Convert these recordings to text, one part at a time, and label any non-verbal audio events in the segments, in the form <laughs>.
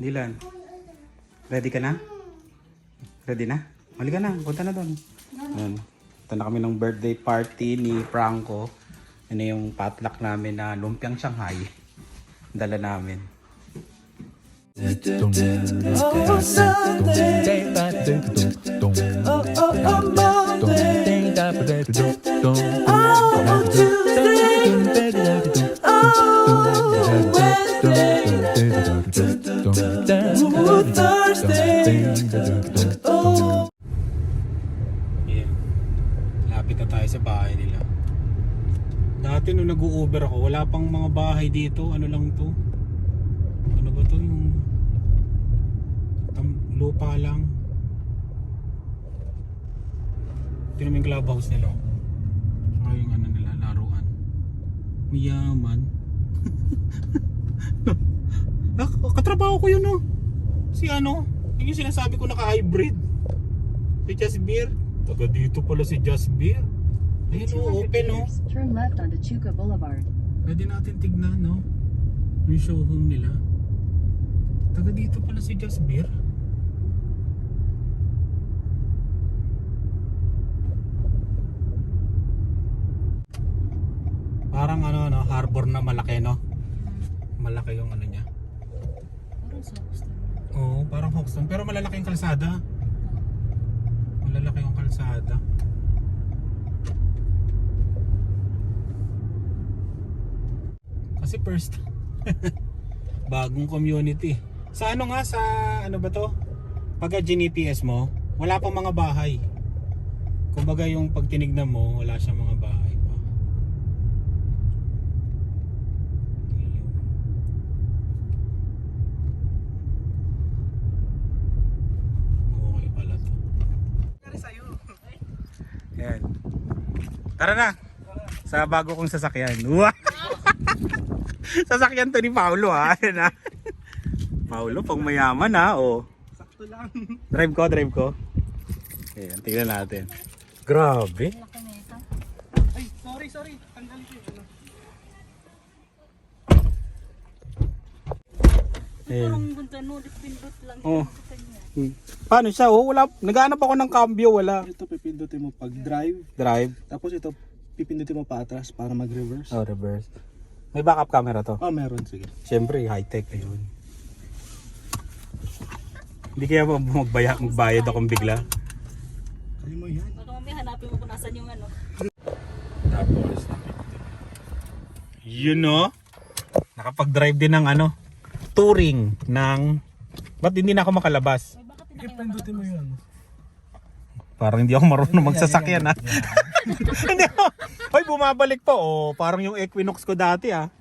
Dylan. Ready ka na? Ready na? Mali ka na. Punta na doon. Ayan. Ito na kami ng birthday party ni Franco. Ano yung potluck namin na lumpiang Shanghai. Dala namin. Yeah. Lapit na tayo sa bahay nila. Dati nung nag-u-Uber ako, wala pang mga bahay dito. Ano lang to? Ano ba to? Yung lupa lang. Ito naman yung clubhouse nila. Saka yung ano nila, laruan. Mayaman. <laughs> ah, katrabaho ko yun oh. Si ano? Yung sinasabi ko naka-hybrid. Si Jasbir. Taga dito pala si Jasbir. Ayun oh, 200 open oh. Turn left onto Chuka Boulevard. Pwede natin tignan, no? Yung showroom nila. Taga dito pala si Jasbir. Parang ano, no? Harbor na malaki, no? Malaki yung ano niya. Parang mo. Oo, parang Hoxton. Pero malalaki yung kalsada. Malalaki yung kalsada. Kasi first <laughs> bagong community. Sa ano nga sa ano ba to? Pagka GPS mo, wala pang mga bahay. Kumbaga yung pag tinignan mo, wala siyang mga bahay pa. Ayun. Okay pala to. Yan. Tara na. Sa bago kong sasakyan. Wow! <laughs> sasakyan to ni Paulo ha. <laughs> Yan ha. Paulo, pang mayaman ha. Oh. Sakto lang. <laughs> Drive ko, drive ko. Ayan, tingnan natin. Grabe. Ay, sorry, sorry. Tanggalin ko yung ano. Ayan. Parang ganda no, pindot lang. Oh. Hmm. Paano siya? Oh, wala. Naghanap ako ng cambio, wala. Ito pipindutin mo pag drive. Drive. Tapos ito pipindutin mo pa atras para mag-reverse. Oh, reverse. May backup camera to. Oh, meron. Sige. Siyempre, high-tech. Ayun. Hindi kaya mag- magbaya, magbayad akong bigla. Kaya mo yan. Baka mamaya hanapin mo kung nasan yung ano. Tapos, you know, nakapag-drive din ng ano, touring ng, ba't hindi na ako makalabas? Ay, bakit Sige, pindutin mo yun. Parang hindi ako marunong magsasakyan ha. <laughs> Hindi ako. Hoy, bumabalik po. Oh, parang yung Equinox ko dati ah.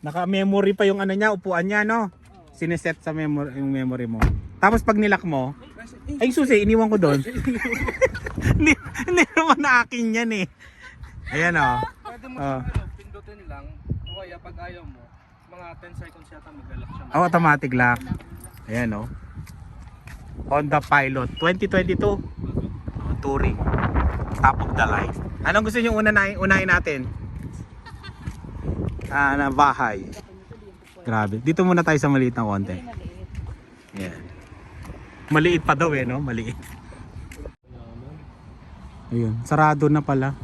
Naka-memory pa yung ano niya, upuan niya no. Sineset sa memory yung memory mo. Tapos pag nilak mo, ay susi, iniwan ko doon. <laughs> hindi, hindi naman na akin yan eh. Ayan oh. Pwede mo Ah. ano, pindutin lang. O kaya pag ayaw mo, mga 10 seconds yata mag-lock siya. Oh, automatic lock. Ayan oh. Honda Pilot 2022. Oh, touring. Top of the line. Anong gusto niyo una na unahin natin? <laughs> Ah, na bahay. Grabe. Dito muna tayo sa maliit na konti. maliit. Yan. Maliit pa daw eh, no? Maliit. Ayun, sarado na pala.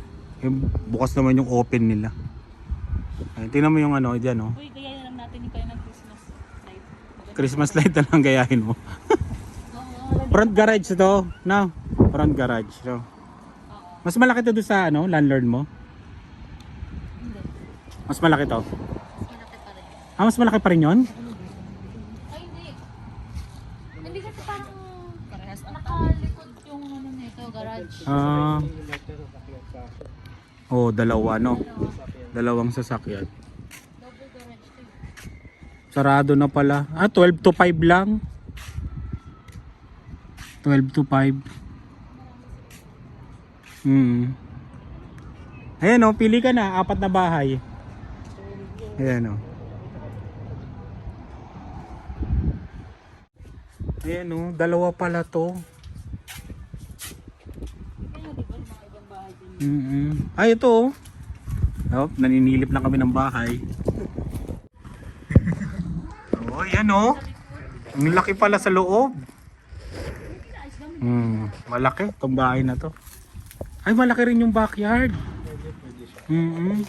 Yung, bukas naman yung open nila. Ayun, tingnan mo yung ano, dyan, no? Uy, kaya Christmas light <laughs> na lang gayahin mo. Front garage to, no? Front garage to. Mas malaki to doon sa ano, landlord mo? hindi. Mas malaki to. Malaki pa rin. Ah, mas malaki pa rin yun? Ay, hindi. Hindi kasi parang. Nakalikod yung ano nito, garage. Ah. oh, dalawa, no? Dalawang sasakyan. Sarado na pala. Ah, 12 to 5 lang. 12 to 5. Hmm. Ayan oh, pili ka na. Apat na bahay. Ayan oh. Ayan oh, dalawa pala to. Din? Mm Ay, ito oh. Oh, naninilip na kami ng bahay. Oh, yan oh. Ang laki pala sa loob. Hmm, malaki itong bahay na to. Ay, malaki rin yung backyard. Mm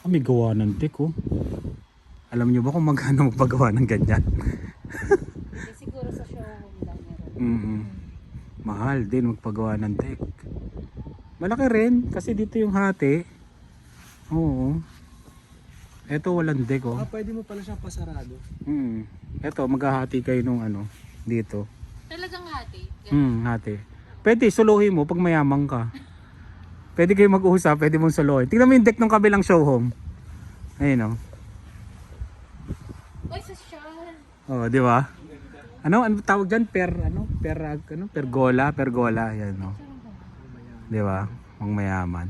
Ah, may gawa ng deck oh. Alam niyo ba kung magkano magpagawa ng ganyan? Siguro sa showroom lang meron. mm Mahal din magpagawa ng deck. Malaki rin kasi dito yung hati. Oo. Ito walang deck oh. Ah, pwede mo pala siyang pasarado. Mm. Ito maghahati kayo nung ano dito. Talagang hati. Hmm, hati. Pwede suluhin mo pag mayaman ka. Pwede kayo mag-usap, pwede mong suluhin. Tingnan mo yung deck ng kabilang show home. Ayun oh. Uy, social. Oh, di ba? Ano ano tawag diyan? Per ano? Per ano? Pergola, pergola, yan oh. Di ba? Mang mayaman.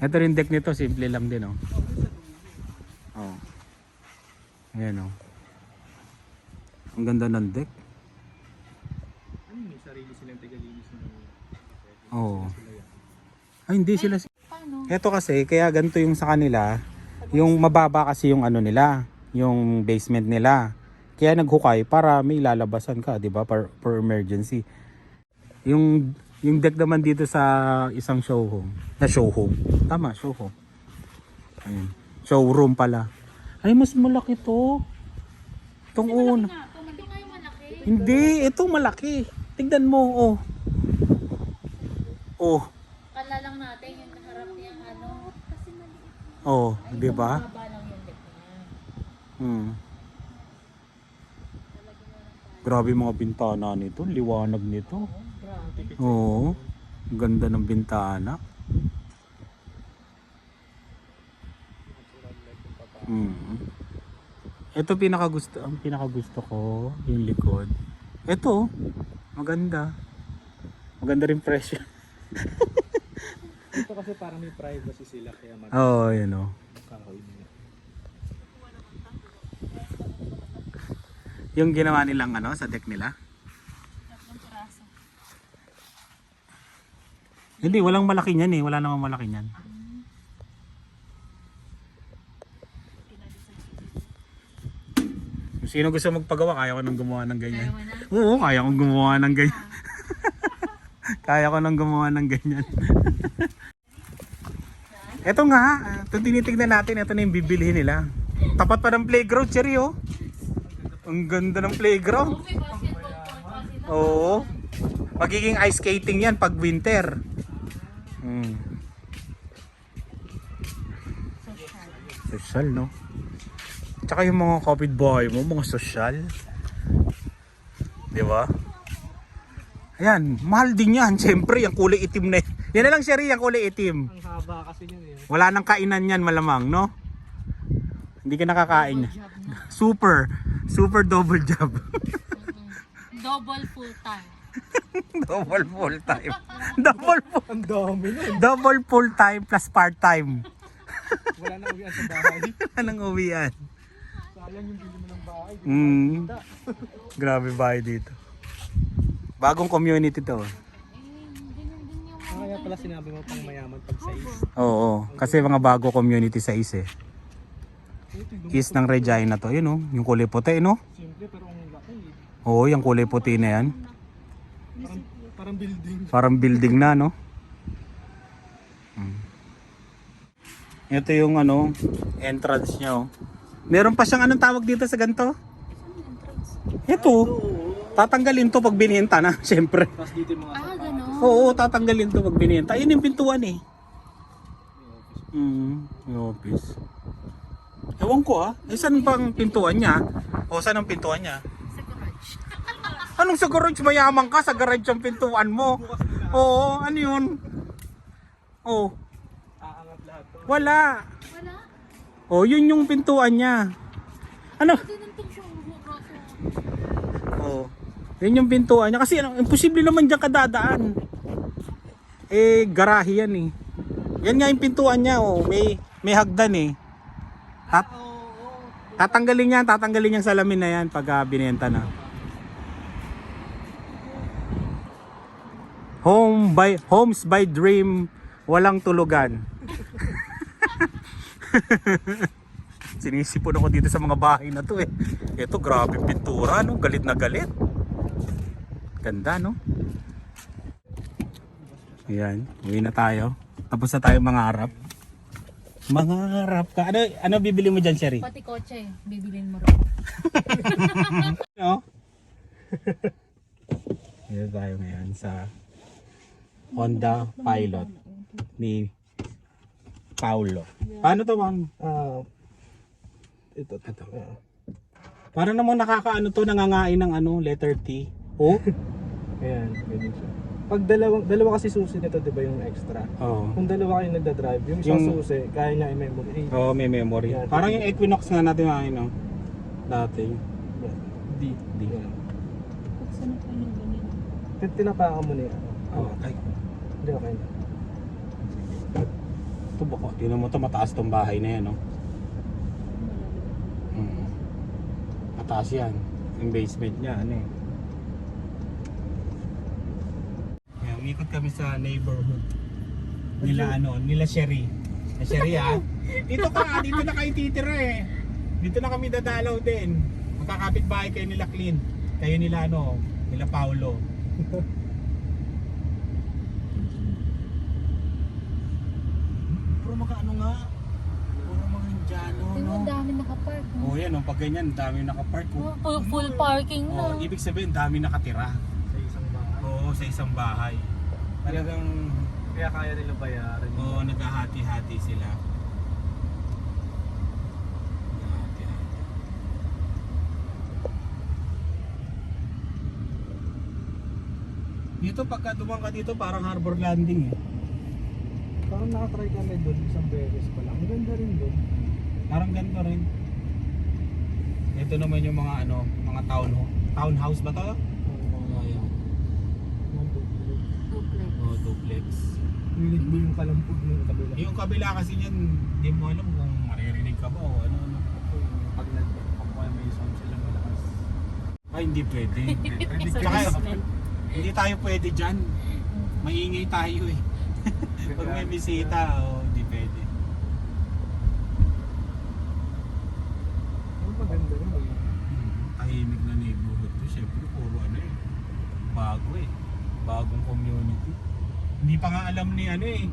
Ito rin deck nito, simple lang din oh. Oh. Ayan oh. Ang ganda ng deck. Ano may sarili silang tagalinis ng Oo. Ay, hindi sila. Paano? Ito kasi, kaya ganito yung sa kanila, yung mababa kasi yung ano nila, yung basement nila. Kaya naghukay para may lalabasan ka, 'di ba? For, for emergency. Yung yung deck naman dito sa isang show home. Na show home. Tama, show home. Ayun. Showroom pala. Ay, mas malaki to. Itong una. Hindi, ito malaki. Tignan mo, oh. Oh, Kala lang natin yung naharap niyang ano. Kasi maliit. oh, 'di ba? Niya. Hmm. Grabe mga bintana nito, liwanag nito. Oo. Ang ganda ng bintana. Hmm. Ito pinaka gusto, ang pinaka gusto ko, yung likod. Ito, maganda. Maganda rin presyo. Ito kasi parang may privacy sila kaya mag Oo, oh, yun oh. kahoy nila. Yung ginawa nilang ano sa deck nila. Hindi, walang malaki niyan eh. Wala namang malaki niyan. Sino gusto magpagawa, kaya ko nang gumawa ng ganyan. Kaya. Oo, kaya kong gumawa ng ganyan. <laughs> kaya ko nang gumawa ng ganyan. <laughs> Ito nga, ito tinitignan natin, ito na yung bibilihin nila. Tapat pa ng playground, Cherry oh. Ang ganda ng playground. Oo. Magiging ice skating yan pag winter. Hmm. Social, no? Tsaka yung mga kapitbahay mo, mga social. Di ba? Ayan, mahal din yan. <laughs> Siyempre, yung kulay itim na yan. Yan na lang, Sherry, yung kulay itim. Ang haba kasi niyan eh. Wala nang kainan yan malamang, no? Hindi ka nakakain. Super. Super double job. Double full time. <laughs> double full time. <laughs> double full Ang dami nun. Double full time plus part time. Wala na uwian sa bahay. Anong uwian? Sayang yung bili mo ng bahay. Mm. <laughs> Grabe bahay dito. Bagong community to. Kaya pala sinabi mo pang mayaman pag sa is. Oo, kasi mga bago community sa is eh. Is ng Regina to, yun oh. Yung kulay puti, no? simple pero ang laki eh. Oo, yung kulay puti na yan. Parang, parang building. Parang building na, no? Mm. Ito yung ano, entrance niya, oh. Meron pa siyang anong tawag dito sa ganito? Ito. Tatanggalin to pag binihinta na, <laughs> syempre. Tapos dito yung mga Ah, gano'n. Oo, tatanggalin to pag binihinta. Ayun yung pintuan eh. Mm, yung office. Ewan ko ah. Eh, saan pang pintuan niya? O, saan ang pintuan niya? Sa garage. <laughs> Anong sa garage? Mayaman ka sa garage ang pintuan mo. Oo, ano yun? Oh, aangat lahat to. wala. Wala. Oh, yun yung pintuan niya. Ano? Oh. Yun yung pintuan niya. Kasi ano, imposible naman dyan kadadaan. Eh, garahe yan eh. Yan nga yung pintuan niya. Oh. May, may hagdan eh. Tat tatanggalin yan, tatanggalin yung salamin na yan pag uh, binenta na. Home by Homes by Dream, walang tulugan. Si <laughs> sinisipon ako dito sa mga bahay na to eh. Ito, grabe pintura, no? Galit na galit. Ganda, no? Ayan, uwi na tayo. Tapos na tayo mangarap. Mangarap ka. Ano, ano bibili mo dyan, Sherry? Pati kotse, bibilin mo rin. <laughs> No? <laughs> Dito tayo ngayon sa Honda Pilot ni Paulo. Paano to, ma'am? Ah, ito, ito. Para namang nakakaano to, nangangain ng ano, letter T. Oh? <laughs> Ayan, ganyan siya. Pag dalawa, dalawa kasi susi nito, di ba yung extra? Oo. Kung dalawa kayo nagda-drive, yung isang Yung- susi, kaya niya i-memory. Oo, may memory. Yan. Parang yung Equinox nga natin mga no? Dati. D. D. Yan. Saan pa yung ganyan? Tin- Tinapakan mo na yan. Oh, ay, Hindi, okay na. Ito bako. Tingnan mo to, mataas tong bahay na yan, no? Hmm. Mataas yan. Yung basement niya, ano eh. Kaya umikot kami sa neighborhood. Nila ano, nila Sherry. Na Sherry ah. <laughs> Dito ka, dito na kayo titira eh. Dito na kami dadalaw din. Magkakapit bahay kayo nila Clean. Kayo nila ano, nila Paulo. <laughs> mga ano nga. Puro mga Indiano, Tingnan no? mo, dami nakapark. no? Oo yan, oh, pag ganyan, dami nakapark. Oh, Oh. full, full parking Oh, na. ibig sabihin, dami nakatira. Sa isang bahay. Oo, sa isang bahay. Talagang, Kaya kaya nila bayaran. oo, oh, naghahati-hati sila. Naghahati-hati. Dito, pagka dumang ka dito, parang harbor landing eh. Parang nakatry kami doon isang beses pa lang. Ang ganda rin doon. Parang ganito rin. Ito naman yung mga ano, mga town townhouse ba to? Oo, yan. Duplex. Oh, duplex. Hilig mo yung kalampog ng kabila. Yung kabila kasi niyan, hindi mo alam kung maririnig ka ba o ano. ano. Pag nagpapakuha may sound sila malakas. Ay, hindi pwede. Sa Tsaka, hindi tayo pwede dyan. Maingay tayo eh. Pag may bisita, oh, hindi pwede. Ang maganda rin. eh. Hmm, tahimik na neighborhood to. Siyempre, puro ano eh. Bago eh. Bagong community. Hindi pa nga alam ni ano eh.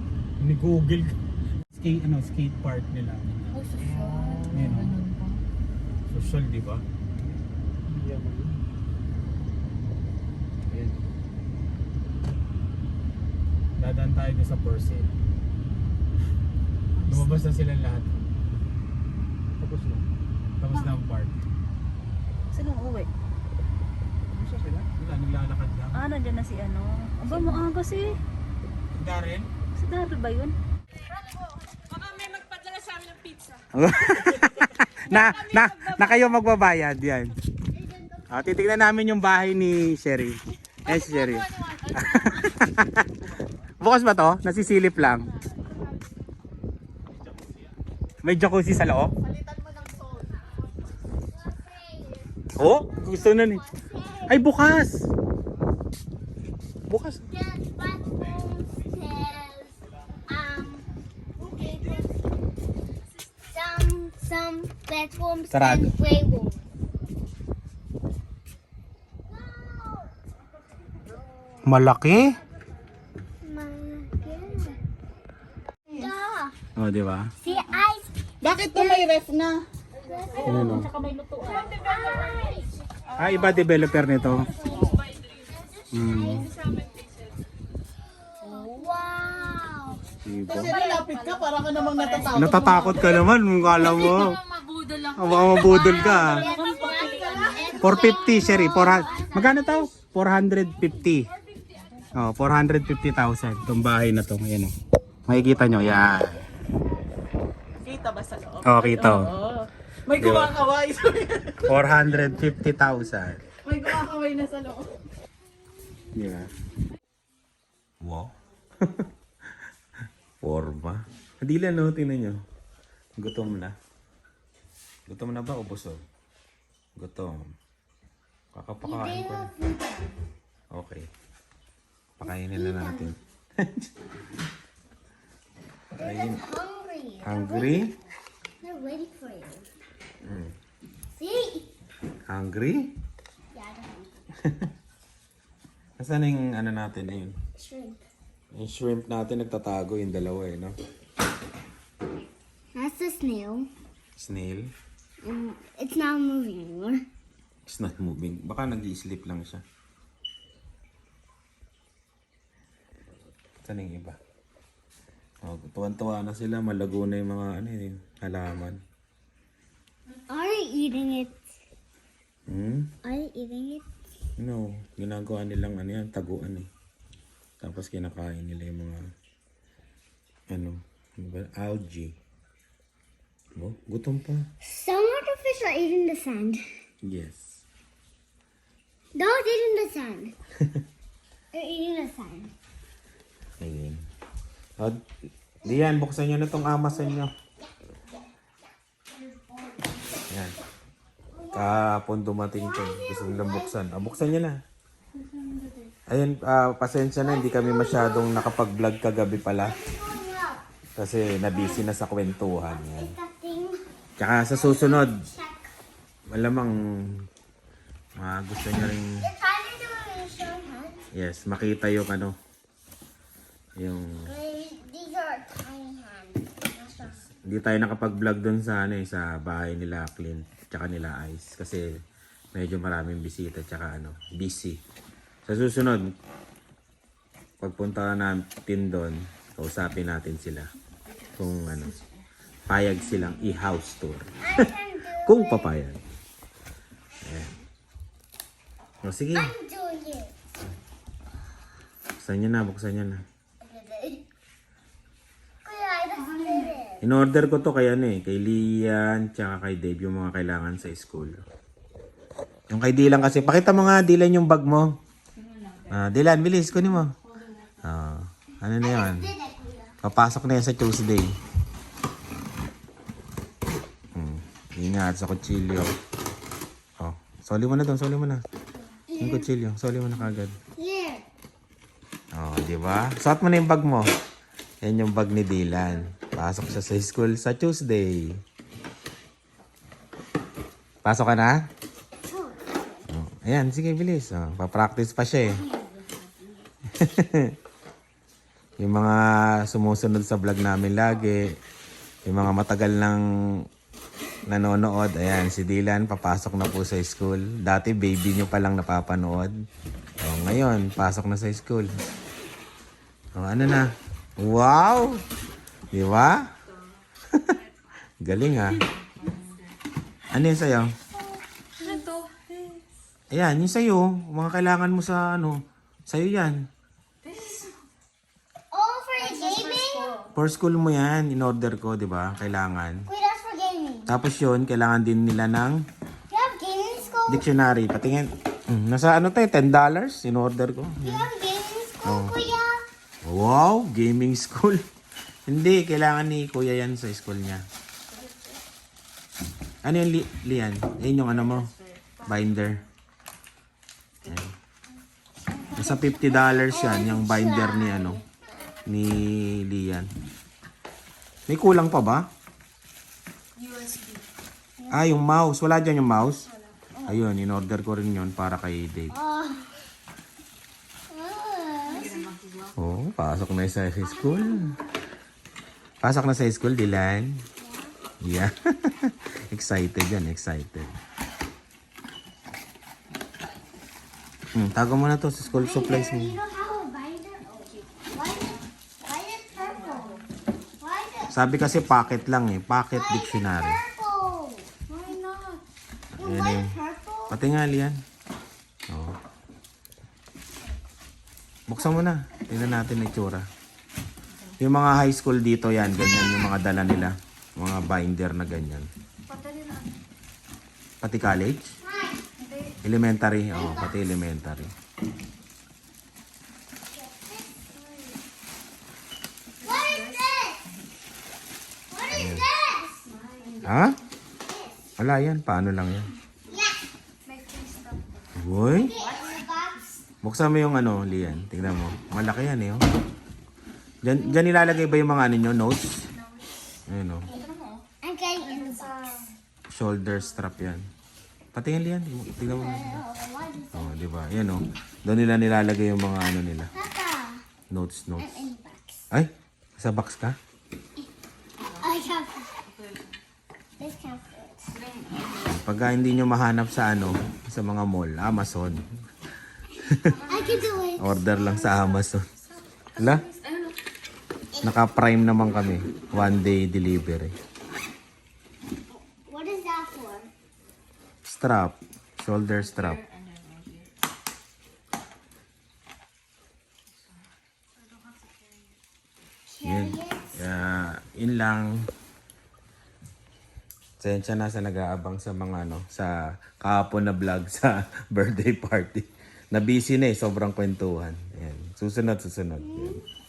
Ni Google. Skate, ano, skate park nila. Oh, social. Yan, oh. Social, di ba? Hindi ako yun. Ayan. Dadaan tayo doon sa Percel. Lumabas na silang lahat. Tapos na. Tapos na ang park. Sino uwi? Gusto sila? Wala, naglalakad lang. Ah, nandiyan na si ano. Aba, maaga si... Darren? Si Daryl ba yun? na, na, na kayo magbabayad yan. Ah, titignan namin yung bahay ni Sherry. Eh, si Sherry. <laughs> Bukas ba to? Nasisilip lang. May jacuzzi sa loob? Oh, gusto na ni. Ay, bukas! Bukas. Um, some, bedrooms Sarado. and. Malaki? Oh, di ba? See, I, Bakit to may ref na? Ano no? May lutuan. Ah, iba developer nito. Hmm. wow. Iba. Lapit ka, para ka namang natatakot. Natatakot ka naman, kala mo. Mabudol lang. Oh, baka mabudol ka. 450, Sherry. 400. Magkano to? 450. Oh, 450,000 itong bahay na to. Ayan oh. Makikita nyo, yan. Kita ba sa loob? Oh, kita. oh. Oo. May Diba? kumakaway. <laughs> 450,000. may kumakaway na sa loob. Yeah. Wow. <laughs> Forma. Hindi lang no, tingnan nyo. Gutom na. Gutom na ba o busog? Gutom. Kakapakain ko. na. Okay. Pakainin na natin. <laughs> Pakainin. Hungry. Hungry? They're ready for you. Hungry? Yeah, the Nasaan na yung ano natin ayun? shrimp. Yung shrimp natin nagtatago yung dalawa eh, no? That's the snail. Snail. Um, it's not moving anymore. It's not moving. Baka nag sleep lang siya. Saan yung iba? Oh, tuwan-tuwa na sila. Malago na yung mga ano yun, halaman. Are you eating it? Hmm? Are you eating it? No. Ginagawa nilang ano yan, taguan eh. Tapos kinakain nila yung mga ano, ano ba? algae. Oh, gutom pa. Some of the fish are eating the sand. Yes. Those eating the sand. <laughs> They're eating the sand. Ayun. Oh, Diyan, buksan nyo na tong Amazon nyo. Yan. Kahapon dumating to. Gusto nilang buksan. Ah, buksan nyo na. Ayun, ah, pasensya na. Hindi kami masyadong nakapag-vlog kagabi pala. Kasi nabisi na sa kwentuhan. Yan. Tsaka sa susunod, malamang ah, gusto nyo rin yes, makita yung ano yung Hindi tayo nakapag-vlog doon sa ano eh, sa bahay nila Clint tsaka nila Ice kasi medyo maraming bisita tsaka ano, busy. Sa susunod, pagpunta natin doon, kausapin natin sila kung ano, payag silang i-house tour. <laughs> Kung papayag. Ayan. O sige, buksan nyo na, buksan nyo na. Kuya, I just did it. In-order ko to kay ano eh, kay Lian, tsaka kay Dave yung mga kailangan sa school. Yung kay Dylan kasi, pakita mo nga Dylan yung bag mo. Ah, Dylan, bilis, kunin mo. Ah, ano na yan? Papasok na yan sa Tuesday. Hmm. Ingat sa kutsilyo. Oh, soli mo na doon, soli mo na. Yung kutsilyo, soli mo na kagad. Oh, di ba? Suot mo na yung bag mo. Yan yung bag ni Dylan. Pasok siya sa school sa Tuesday. Pasok ka na? Oh, ayan, sige, bilis. Oh, papractice pa siya eh. <laughs> yung mga sumusunod sa vlog namin lagi, yung mga matagal nang nanonood, ayan, si Dylan papasok na po sa school. Dati baby nyo pa lang napapanood. Oh, ngayon, pasok na sa school. Oh, ano na? Wow! Di ba? <laughs> Galing ah. Ano yun sa'yo? Ito. Ayan, yung sa'yo. Mga kailangan mo sa ano. Sa'yo yan. Oh, for gaming? For school mo yan. In-order ko, di ba? Kailangan. Wait, that's for gaming. Tapos yun, kailangan din nila ng You have gaming school? dictionary. Patingin. Mm, nasa ano tayo? $10? In-order ko. You have gaming school, Oh. Kuya? Wow! Gaming school. Hindi, kailangan ni kuya yan sa school niya. Ano yung li- Lian? Yan yung ano mo? Binder. Yan. Nasa $50 yan, yung binder ni ano, ni Lian. May kulang pa ba? Ah, yung mouse. Wala dyan yung mouse? Ayun, in-order ko rin yun para kay Dave. Oh. Oo, oh, pasok na sa school. Pasok na sa school, Dylan. Yeah. <laughs> excited yan, excited. Hmm, tago mo na to sa school supplies mo. Sabi kasi pocket lang eh, pocket dictionary. Why not? Ayan like yung- purple? Pati nga, Lian. Oo. Buksan mo na. Tingnan natin ang itsura. Yung mga high school dito yan, ganyan yung mga dala nila. Mga binder na ganyan. Pati college? Elementary, oo, pati elementary. What is this? What is this? Ha? Wala yan, paano lang yan? Uy, What's the box? buksan mo yung ano, Lian. Tingnan mo. Malaki yan eh, oh. Diyan, diyan ilalagay ba yung mga ano nyo, notes? Ayun, oh. I'm getting in the box. Shoulder strap yan. Patingin liyan. Tingnan mo. Oh, why does Oh, di ba? Yan oh. Doon nila nilalagay yung mga ano nila. Papa? Notes, notes. I'm in the box. Ay, sa box ka? I have this comfort. Pagka hindi nyo mahanap sa ano, sa mga mall, Amazon. I can do it. <laughs> Order lang sa Amazon. Wala? Naka-prime naman kami. One day delivery. What is that for? Strap. Shoulder strap. Yun. Yeah, yun lang. Sensya na sa nag-aabang sa mga ano, sa kahapon na vlog <laughs> sa birthday party. Na busy na eh, sobrang kwentuhan. Yan. Susunod, susunod. Yan.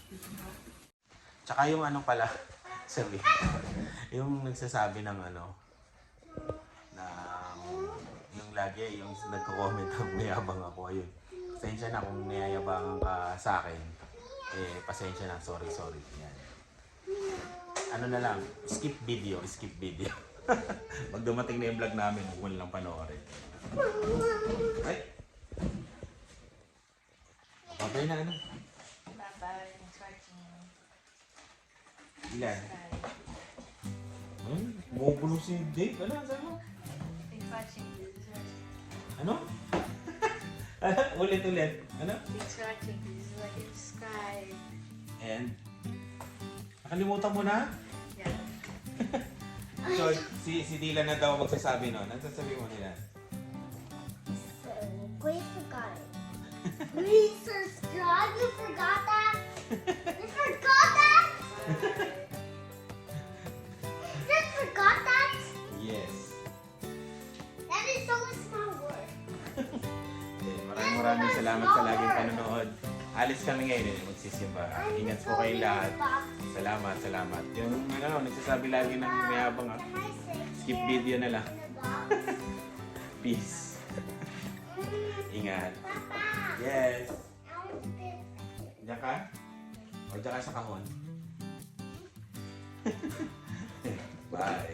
Tsaka yung ano pala, <laughs> sabi, yung nagsasabi ng ano, na yung lagi, yung nagko-comment ang mayabang ako, ayun. Pasensya na kung niyayabangan ka sa akin. Eh, pasensya na, sorry, sorry. Yan. Ano na lang, skip video, skip video. <laughs> Pag dumating na yung vlog namin, huwag lang panoorin. Ay! Babay na ano? Ilan? Hmm? Bumubulong si Dave. Ano? Sabi mo? Watching. This is watching. Ano? Ano? <laughs> ulit ulit. Ano? For watching. This is like subscribe. And? Nakalimutan mo na? Yeah. <laughs> So, <laughs> si, si Dylan na daw magsasabi nun. Ano sasabi mo nila? So, Grace forgot it. Grace subscribe? You forgot that? You forgot that? Maraming salamat sa laging panonood. Alis kami ngayon eh, magsisimba. Ingat po kayo lahat. Salamat, salamat. Yung ano, nagsasabi lagi ng mayabang ah. Skip video na lang. <laughs> Peace. Ingat. Yes. Diyan ka? O diyan ka sa kahon? <laughs> Bye.